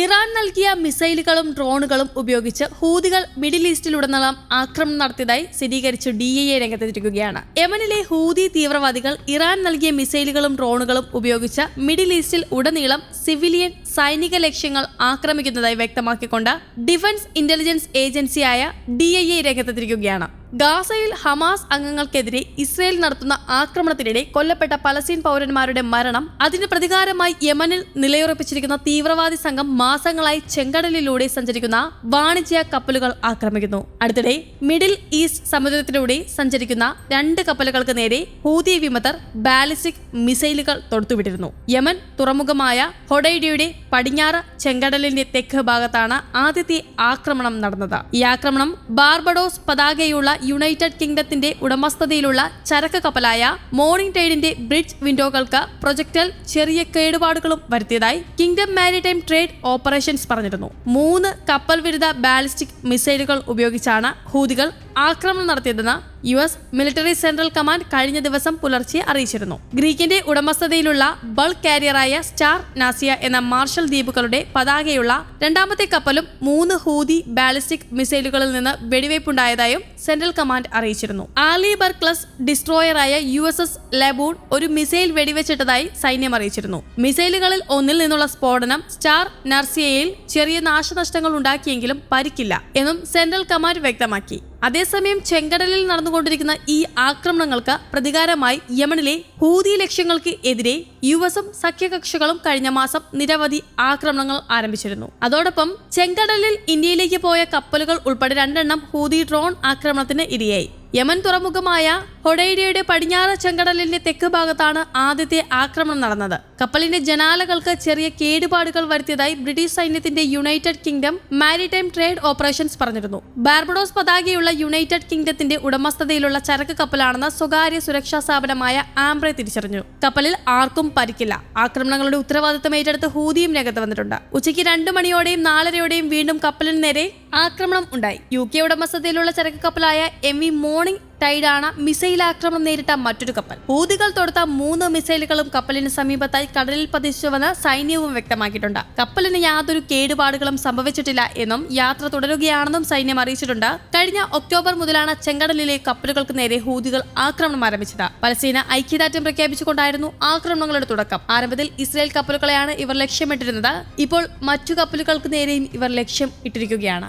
Iran നൽകിയ മിസൈലുകളും ഡ്രോണുകളും ഉപയോഗിച്ച് ഹൂതികൾ മിഡിൽ ഈസ്റ്റിലുടനീളം ആക്രമണം നടത്തിയതായി സ്ഥിരീകരിച്ച് ഡി എ രംഗത്തെത്തിയിരിക്കുകയാണ്. യമനിലെ ഹൂതി തീവ്രവാദികൾ ഇറാൻ നൽകിയ മിസൈലുകളും ഡ്രോണുകളും ഉപയോഗിച്ച് മിഡിൽ ഈസ്റ്റിൽ ഉടനീളം സിവിലിയൻ സൈനിക ലക്ഷ്യങ്ങൾ ആക്രമിക്കുന്നതായി വ്യക്തമാക്കിക്കൊണ്ട് ഡിഫൻസ് ഇന്റലിജൻസ് ഏജൻസിയായ ഡി ഐ എ രംഗത്തെത്തിയിരിക്കുകയാണ്. ഗാസയിൽ ഹമാസ് അംഗങ്ങൾക്കെതിരെ ഇസ്രയേൽ നടത്തുന്ന ആക്രമണത്തിനിടെ കൊല്ലപ്പെട്ട പലസ്തീൻ പൗരന്മാരുടെ മരണം അതിന് പ്രതികാരമായി യമനിൽ നിലയുറപ്പിച്ചിരിക്കുന്ന തീവ്രവാദി സംഘം മാസങ്ങളായി ചെങ്കടലിലൂടെ സഞ്ചരിക്കുന്ന വാണിജ്യ കപ്പലുകൾ ആക്രമിക്കുന്നു. അടുത്തിടെ മിഡിൽ ഈസ്റ്റ് സമുദ്രത്തിലൂടെ സഞ്ചരിക്കുന്ന രണ്ട് കപ്പലുകൾക്ക് നേരെ ഹൂതി വിമതർ ബാലിസ്റ്റിക് മിസൈലുകൾ തൊടുത്തുവിട്ടിരുന്നു. യമൻ തുറമുഖമായ ഹൊഡൈഡിയുടെ പടിഞ്ഞാറ് ചെങ്കടലിന്റെ തെക്ക് ഭാഗത്താണ് ആദ്യത്തെ ആക്രമണം നടന്നത്. ഈ ആക്രമണം ബാർബഡോസ് പതാകയുള്ള യുണൈറ്റഡ് കിങ്ഡത്തിന്റെ ഉടമസ്ഥതയിലുള്ള ചരക്ക് കപ്പലായ മോർണിംഗ് ടൈഡിന്റെ ബ്രിഡ്ജ് വിൻഡോകൾക്ക് പ്രൊജക്ടൽ ചെറിയ കേടുപാടുകളും വരുത്തിയതായി കിങ്ഡം മാരിടൈം ട്രേഡ് ഓപ്പറേഷൻസ് പറഞ്ഞിരുന്നു. മൂന്ന് കപ്പൽ വിരുദ്ധ ബാലിസ്റ്റിക് മിസൈലുകൾ ഉപയോഗിച്ചാണ് ഹൂതികൾ ആക്രമണം നടത്തിയതെന്ന് U S military central command കഴിഞ്ഞ ദിവസം പുലർച്ചെ അറിയിച്ചിരുന്നു. ഗ്രീക്കിന്റെ ഉടമസ്ഥതയിലുള്ള ബൾക്ക് കാരിയറായ സ്റ്റാർ നാസിയ എന്ന മാർഷൽ ദ്വീപുകളുടെ പതാകയുള്ള രണ്ടാമത്തെ കപ്പലും മൂന്ന് ഹൂതി ബാലിസ്റ്റിക് മിസൈലുകളിൽ നിന്ന് വെടിവയ്പുണ്ടായതായും സെൻട്രൽ കമാൻഡ് അറിയിച്ചിരുന്നു. ആലി ബർക്ലസ് ഡിസ്ട്രോയറായ യു എസ് എസ് ലബൂൺ ഒരു മിസൈൽ വെടിവെച്ചിട്ടതായി സൈന്യം അറിയിച്ചിരുന്നു. മിസൈലുകളിൽ ഒന്നിൽ നിന്നുള്ള സ്ഫോടനം സ്റ്റാർ നർസിയയിൽ ചെറിയ നാശനഷ്ടങ്ങൾ ഉണ്ടാക്കിയെങ്കിലും പരിക്കില്ല എന്നും സെൻട്രൽ കമാൻഡ് വ്യക്തമാക്കി. അതേസമയം ചെങ്കടലിൽ നടന്നുകൊണ്ടിരിക്കുന്ന ഈ ആക്രമണങ്ങൾക്ക് പ്രതികാരമായി യമനിലെ ഹൂതി ലക്ഷ്യങ്ങൾക്ക് എതിരെ യു എസും സഖ്യകക്ഷികളും കഴിഞ്ഞ മാസം നിരവധി ആക്രമണങ്ങൾ ആരംഭിച്ചിരുന്നു. അതോടൊപ്പം ചെങ്കടലിൽ ഇന്ത്യയിലേക്ക് പോയ കപ്പലുകൾ ഉൾപ്പെടെ രണ്ടെണ്ണം ഹൂതി ഡ്രോൺ ആക്രമണത്തിന് ഇരയായി. യമൻ തുറമുഖമായ ഹൊഡൈഡയുടെ പടിഞ്ഞാറ് ചെങ്കടലിന്റെ തെക്ക് ഭാഗത്താണ് ആദ്യത്തെ ആക്രമണം നടന്നത്. കപ്പലിന്റെ ജനാലകൾക്ക് ചെറിയ കേടുപാടുകൾ വരുത്തിയതായി ബ്രിട്ടീഷ് സൈന്യത്തിന്റെ United Kingdom maritime trade operations പറഞ്ഞിരുന്നു. ബാർബഡോസ് പതാകയുള്ള യുണൈറ്റഡ് കിങ്ഡത്തിന്റെ ഉടമസ്ഥതയിലുള്ള ചരക്ക് കപ്പലാണെന്ന് സ്വകാര്യ സുരക്ഷാ സ്ഥാപനമായ ആംബ്രെ തിരിച്ചറിഞ്ഞു. കപ്പലിൽ ആർക്കും പരിക്കില്ല. ആക്രമണങ്ങളുടെ ഉത്തരവാദിത്തം ഏറ്റെടുത്ത് ഹൂതിയും രംഗത്ത് വന്നിട്ടുണ്ട്. ഉച്ചയ്ക്ക് രണ്ടു മണിയോടെയും നാലരയോടെയും വീണ്ടും കപ്പലിന് നേരെ ആക്രമണം ഉണ്ടായി. യു കെ ഉടമസ്ഥതയിലുള്ള ചരക്ക് കപ്പലായ എം വി മോർണിംഗ് ടൈഡാണ് മിസൈൽ ആക്രമണം നേരിട്ട മറ്റൊരു കപ്പൽ. ഊതികൾ തൊടുത്ത മൂന്ന് മിസൈലുകളും കപ്പലിന് സമീപത്തായി കടലിൽ പതിച്ചുവെന്ന് സൈന്യവും വ്യക്തമാക്കിയിട്ടുണ്ട്. കപ്പലിന് യാതൊരു കേടുപാടുകളും സംഭവിച്ചിട്ടില്ല എന്നും യാത്ര തുടരുകയാണെന്നും സൈന്യം അറിയിച്ചിട്ടുണ്ട്. കഴിഞ്ഞ ഒക്ടോബർ മുതലാണ് ചെങ്കടലിലെ കപ്പലുകൾക്ക് നേരെ ഹൂതികൾ ആക്രമണം ആരംഭിച്ചത്. പലസ്തീന ഐക്യദാർഢ്യം പ്രഖ്യാപിച്ചുകൊണ്ടായിരുന്നു ആക്രമണങ്ങളുടെ തുടക്കം. ആരംഭത്തിൽ ഇസ്രായേൽ കപ്പലുകളെയാണ് ഇവർ ലക്ഷ്യമിട്ടിരുന്നത്. ഇപ്പോൾ മറ്റു കപ്പലുകൾക്ക് നേരെയും ഇവർ ലക്ഷ്യം ഇട്ടിരിക്കുകയാണ്.